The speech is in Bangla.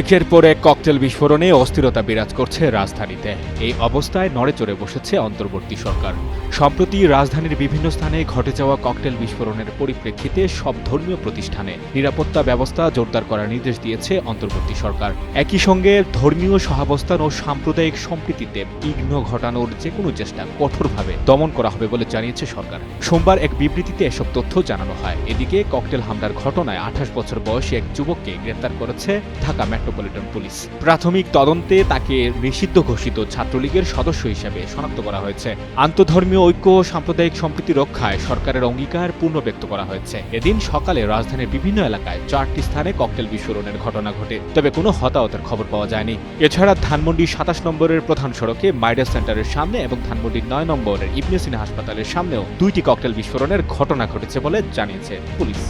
একের পর এক ককটেল বিস্ফোরণে অস্থিরতা বিরাজ করছে রাজধানীতে। এই অবস্থায় নড়েচড়ে বসেছে অন্তর্বর্তী সরকার। সম্প্রতি রাজধানীর বিভিন্ন স্থানে ঘটে যাওয়া ককটেল বিস্ফোরণের পরিপ্রেক্ষিতে সব ধর্মীয় প্রতিষ্ঠানে নিরাপত্তা ব্যবস্থা জোরদার করার নির্দেশ দিয়েছে অন্তর্বর্তী সরকার। একই সঙ্গে ধর্মীয় সহাবস্থান ও সাম্প্রদায়িক সম্প্রীতিতে বিঘ্ন ঘটানোর যে কোনো চেষ্টা কঠোরভাবে দমন করা হবে বলে জানিয়েছে সরকার। সোমবার এক বিবৃতিতে এসব তথ্য জানানো হয়। এদিকে ককটেল হামলার ঘটনায় আঠাশ বছর বয়সী এক যুবককে গ্রেপ্তার করেছে ঢাকা মেট্রোপলিটন পুলিশ। প্রাথমিক তদন্তে তাকে নিষিদ্ধ ঘোষিত ছাত্রলীগের সদস্য হিসেবে শনাক্ত করা হয়েছে। আন্তধর্মীয় ঐক্য সাম্প্রদায়িক সম্প্রীতি রক্ষায় সরকারের অঙ্গীকার পূর্ণ ব্যক্ত করা হয়েছে। এদিন সকালে রাজধানীর বিভিন্ন এলাকায় চারটি স্থানে ককটেল বিস্ফোরণের ঘটনা ঘটে, তবে কোনো হতাহতের খবর পাওয়া যায়নি। এছাড়া ধানমন্ডি সাতাশ নম্বরের প্রধান সড়কে মাইডাস সেন্টারের সামনে এবং ধানমন্ডির নয় নম্বরের ইবনে হাসপাতালের সামনেও দুইটি ককটেল বিস্ফোরণের ঘটনা ঘটেছে বলে জানিয়েছে পুলিশ।